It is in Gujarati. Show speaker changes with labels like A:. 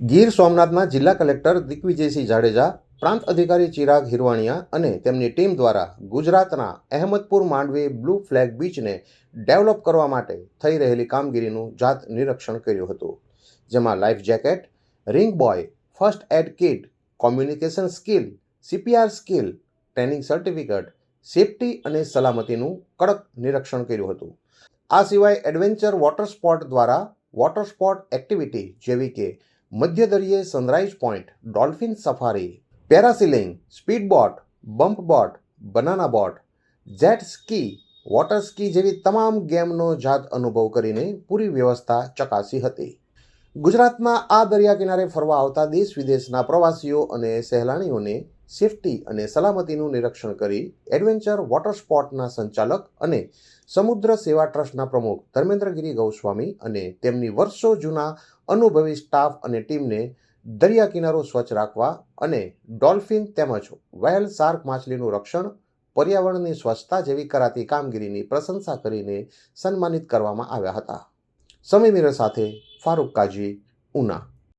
A: ગીર સોમનાથના જિલ્લા કલેક્ટર દિગ્વિજયસિંહ જાડેજા, પ્રાંત અધિકારી ચિરાગ હિરવાણિયા અને તેમની ટીમ દ્વારા ગુજરાતના અહેમદપુર માંડવી બ્લુ ફ્લેગ બીચને ડેવલપ કરવા માટે થઈ રહેલી કામગીરીનું જાત નિરીક્ષણ કર્યું હતું, જેમાં life jacket, ring buoy, first aid kit, communication skill, CPR skill, training certificate, safety અને સલામતીનું કડક નિરીક્ષણ કર્યું હતું. આ સિવાય એડવેન્ચર વોટર સ્પોર્ટ દ્વારા વોટર સ્પોર્ટ એક્ટિવિટી જેવી કે મધ્યદરિયે sunrise point dolphin safari parasailing speed boat bump boat banana boat jet ski water ski જેવી તમામ ગેમનો જાત અનુભવ કરીને પૂરી વ્યવસ્થા ચકાસી હતી. ગુજરાતના આ દરિયા કિનારે ફરવા આવતા દેશ વિદેશના પ્રવાસીઓ અને સહેલાણીઓને સેફટી અને સલામતીનું નિરીક્ષણ કરી એડવેન્ચર વોટર સ્પોર્ટના સંચાલક અને સમુદ્ર સેવા ટ્રસ્ટના પ્રમુખ ધર્મેન્દ્રગીરી ગૌસ્વામી અને તેમની વર્ષો જૂના અનુભવી સ્ટાફ અને ટીમને દરિયા કિનારો સ્વચ્છ રાખવા અને ડોલ્ફિન તેમજ વ્હેલ શાર્ક માછલીનું રક્ષણ, પર્યાવરણની સ્વચ્છતા જેવી કરાતી કામગીરીની પ્રશંસા કરીને સન્માનિત કરવામાં આવ્યા હતા. સમી મિરર સાથે ફારૂક કાજી, ઉના.